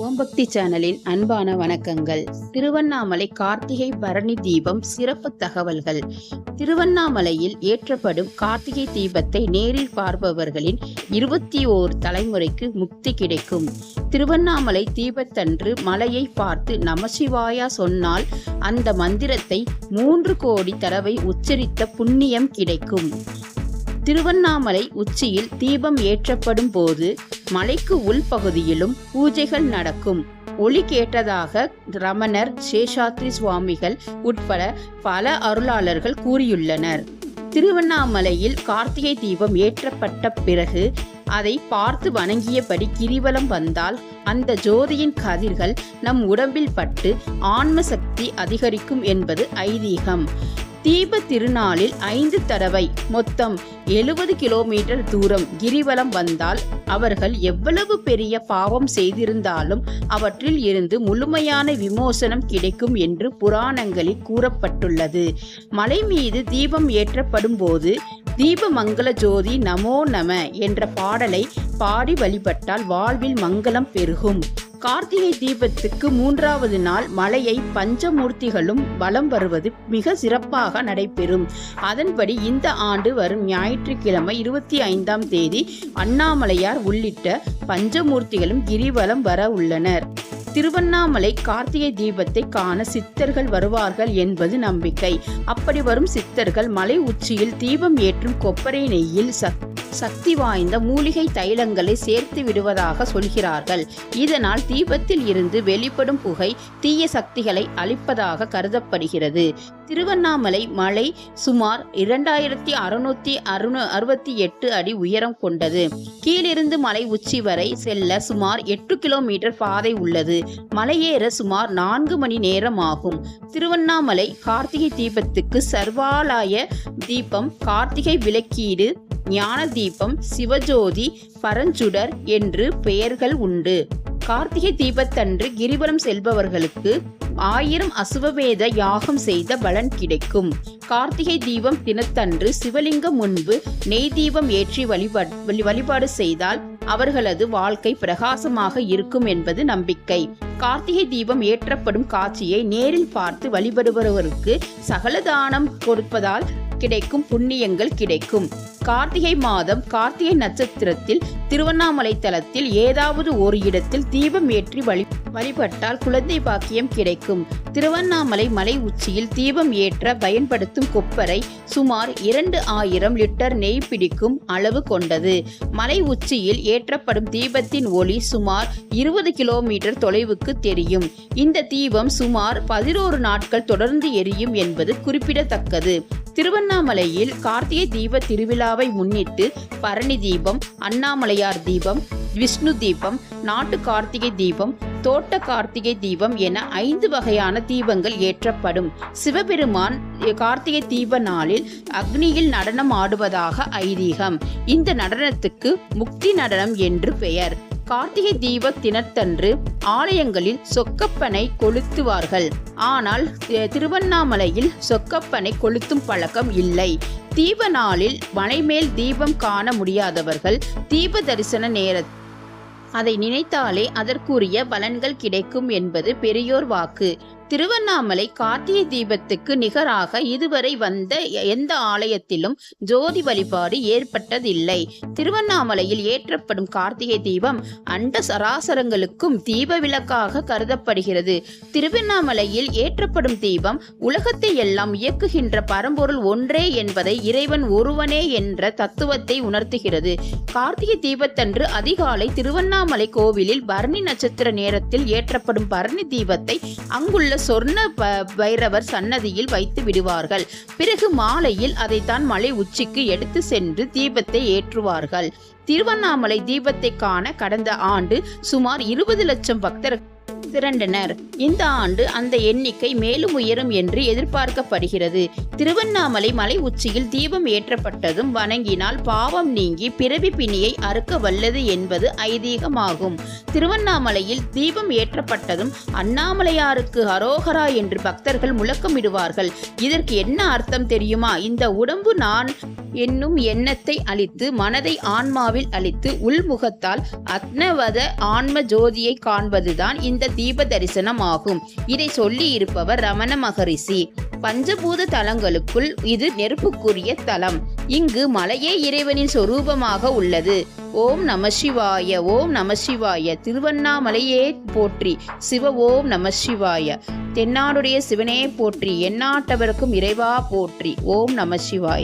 ஓம்பக்தி சேனலின் அன்பான வணக்கங்கள். திருவண்ணாமலை கார்த்திகை பரணி தீபம் சிறப்பு தகவல்கள். திருவண்ணாமலையில் ஏற்றப்படும் கார்த்திகை தீபத்தை நேரில் பார்ப்பவர்களின் இருபத்தி ஓர் தலைமுறைக்கு முக்தி கிடைக்கும். திருவண்ணாமலை தீபத்தன்று மலையை பார்த்து நமசிவாயா சொன்னால் அந்த மந்திரத்தை மூன்று கோடி தடவை உச்சரித்த புண்ணியம் கிடைக்கும். திருவண்ணாமலை உச்சியில் தீபம் ஏற்றப்படும் போது மலைக்கு உள்பகுதியிலும் பூஜைகள் நடக்கும். ஒளி கேட்டதாக ரமணர் சேஷாத்ரி சுவாமிகள் உட்பட பல அருளாளர்கள் கூறியுள்ளனர். திருவண்ணாமலையில் கார்த்திகை தீபம் ஏற்றப்பட்ட பிறகு அதை பார்த்து வணங்கியபடி கிரிவலம் வந்தால் அந்த ஜோதியின் கதிர்கள் நம் உடம்பில் பட்டு ஆன்ம சக்தி அதிகரிக்கும் என்பது ஐதீகம். தீப திருநாளில் ஐந்து தடவை. மொத்தம் எழுபது கிலோமீட்டர் தூரம் கிரிவலம் வந்தால் அவர்கள் எவ்வளவு பெரிய பாவம் செய்திருந்தாலும் அவற்றில் இருந்து முழுமையான விமோசனம் கிடைக்கும் என்று புராணங்களில் கூறப்பட்டுள்ளது. மலை மீது தீபம் ஏற்றப்படும் போது தீபமங்கல ஜோதி நமோ நம என்ற பாடலை பாடி வழிபட்டால் வாழ்வில் மங்களம் பெருகும். கார்த்திகை தீபத்துக்கு மூன்றாவது நாள் மலையை பஞ்சமூர்த்திகளும் வலம் வருவது மிக சிறப்பாக நடைபெறும். அதன்படி இந்த ஆண்டு வரும் ஞாயிற்றுக்கிழமை இருபத்தி ஐந்தாம் தேதி அண்ணாமலையார் உள்ளிட்ட பஞ்சமூர்த்திகளும் கிரிவலம் வர உள்ளனர். திருவண்ணாமலை கார்த்திகை தீபத்தை காண சித்தர்கள் வருவார்கள் என்பது நம்பிக்கை. அப்படி வரும் சித்தர்கள் மலை உச்சியில் தீபம் ஏற்றும் கொப்பரை நெய்யில் சக்தி சக்தி வாய்ந்த மூலிகை தைலங்களை சேர்த்து விடுவதாக சொல்கிறார்கள். இதனால் தீபத்தில் இருந்து வெளிப்படும் புகை தீய சக்திகளை அழிப்பதாக கருதப்படுகிறது. திருவண்ணாமலை மலை சுமார் இரண்டாயிரத்தி அறுநூத்தி அறுநூ அறுபத்தி எட்டு அடி உயரம் கொண்டது. கீழிருந்து மலை உச்சி வரை செல்ல சுமார் எட்டு கிலோமீட்டர் பாதை உள்ளது. மலையேற சுமார் நான்கு மணி நேரம் ஆகும் திருவண்ணாமலை கார்த்திகை தீபத்துக்கு சர்வாலய தீபம் கார்த்திகை விளக்கீடு ஞான தீபம் சிவஜோதி பரஞ்சுடர் என்று பெயர்கள் உண்டு. கார்த்திகை தீபத்தன்று கிரிவலம் செல்பவர்களுக்கு ஆயிரம் அசுவவேத யாகம் செய்த பலன் கிடைக்கும். கார்த்திகை தீபம் தினத்தன்று சிவலிங்கம் முன்பு நெய் தீபம் ஏற்றி வழிபாடு வழிபாடு செய்தால் அவர்களது வாழ்க்கை பிரகாசமாக இருக்கும் என்பது நம்பிக்கை. கார்த்திகை தீபம் ஏற்றப்படும் காட்சியை நேரில் பார்த்து வழிபடுபவருக்கு சகல தானம் கொடுப்பதால் கிடைக்கும் புண்ணியங்கள் கிடைக்கும். கார்த்திகை மாதம் கார்த்திகை நட்சத்திரத்தில் திருவண்ணாமலை தலத்தில் ஏதாவது ஒரு இடத்தில் தீபம் ஏற்றி வழி வழிபட்டால் குழந்தை பாக்கியம் கிடைக்கும். திருவண்ணாமலை மலை உச்சியில் தீபம் ஏற்ற பயன்படுத்தும் கொப்பரை சுமார் இரண்டு ஆயிரம் லிட்டர் நெய் பிடிக்கும் அளவு கொண்டது. மலை உச்சியில் ஏற்றப்படும் தீபத்தின் ஒளி சுமார் இருபது கிலோமீட்டர் தொலைவுக்கு தெரியும். இந்த தீபம் சுமார் பதினோரு நாட்கள் தொடர்ந்து எரியும் என்பது குறிப்பிடத்தக்கது. திருவண்ணாமலையில் கார்த்திகை தீப திருவிழாவை முன்னிட்டு பரணி தீபம் அண்ணாமலையார் தீபம் விஷ்ணு தீபம் நாட்டு கார்த்திகை தீபம் தோட்ட கார்த்திகை தீபம் என ஐந்து வகையான தீபங்கள் ஏற்றப்படும். சிவபெருமான் கார்த்திகை தீப நாளில் அக்னியில் நடனம் ஆடுவதாக ஐதீகம். இந்த நடனத்துக்கு முக்தி நடனம் என்று பெயர். கார்த்திகை தீப தினத்தன்று ஆலயங்களில் சொக்கப்பனை கொளுத்துவார்கள். ஆனால் திருவண்ணாமலையில் சொக்கப்பனை கொளுத்தும் பழக்கம் இல்லை. தீப நாளில் மலைமேல் தீபம் காண முடியாதவர்கள் தீப தரிசன நேர அதை நினைத்தாலே அதற்குரிய பலன்கள் கிடைக்கும் என்பது பெரியோர் வாக்கு. திருவண்ணாமலை கார்த்திகை தீபத்துக்கு நிகராக இதுவரை வந்த எந்த ஆலயத்திலும் ஜோதி வழிபாடு ஏற்பட்டதில்லை. திருவண்ணாமலையில் ஏற்றப்படும் கார்த்திகை தீபம் அண்ட சராசரங்களுக்கும் தீப விளக்காக கருதப்படுகிறது. திருவண்ணாமலையில் ஏற்றப்படும் தீபம் உலகத்தை எல்லாம் இயக்குகின்ற பரம்பொருள் ஒன்றே என்பதை இறைவன் ஒருவனே என்ற தத்துவத்தை உணர்த்துகிறது. கார்த்திகை தீபத்தன்று அதிகாலை திருவண்ணாமலை கோவிலில் பரணி நட்சத்திர நேரத்தில் ஏற்றப்படும் பரணி தீபத்தை அங்குள்ள சொர்ண பைரவர் சன்னதியில் வைத்து விடுவார்கள். பிறகு மாலையில் அதைத்தான் மலை உச்சிக்கு எடுத்து சென்று தீபத்தை ஏற்றுவார்கள். திருவண்ணாமலை தீபத்தை காண கடந்த ஆண்டு சுமார் இருபது லட்சம் பக்தர் திரண்டனர் இந்த ஆண்டு அந்த எண்ணிக்கை மேலும் உயரும் என்று எதிர்பார்க்கப்படுகிறது. திருவண்ணாமலை மலை உச்சியில் தீபம் ஏற்றப்பட்டதும் வணங்கினால் பாவம் நீங்கி பிறவி பிணியை அறுக்க வல்லது என்பது ஐதீகமாகும். திருவண்ணாமலையில் தீபம் ஏற்றப்பட்டதும் அண்ணாமலையாருக்கு ஹரோஹரா என்று பக்தர்கள் முழக்கமிடுவார்கள். இதற்கு என்ன அர்த்தம் தெரியுமா? இந்த உடம்பு நான் என்னும் எண்ணத்தை அழித்து மனதை ஆன்மாவில் அழித்து உள்முகத்தால் அத்னவத ஆன்ம ஜோதியை காண்பதுதான் இந்த தீப தரிசனம் ஆகும் இதை சொல்லி இருப்பவர் ரமண மகரிஷி. பஞ்சபூத தலங்களுக்குள் இது நெருப்புக்குரிய தலம். இங்கு மலையே இறைவனின் சொரூபமாக உள்ளது. ஓம் நம சிவாய ஓம் நம சிவாய. திருவண்ணாமலையே போற்றி. சிவ ஓம் நம சிவாய. தென்னாடுடைய சிவனே போற்றி. எந்நாட்டவருக்கும் இறைவா போற்றி. ஓம் நம சிவாய.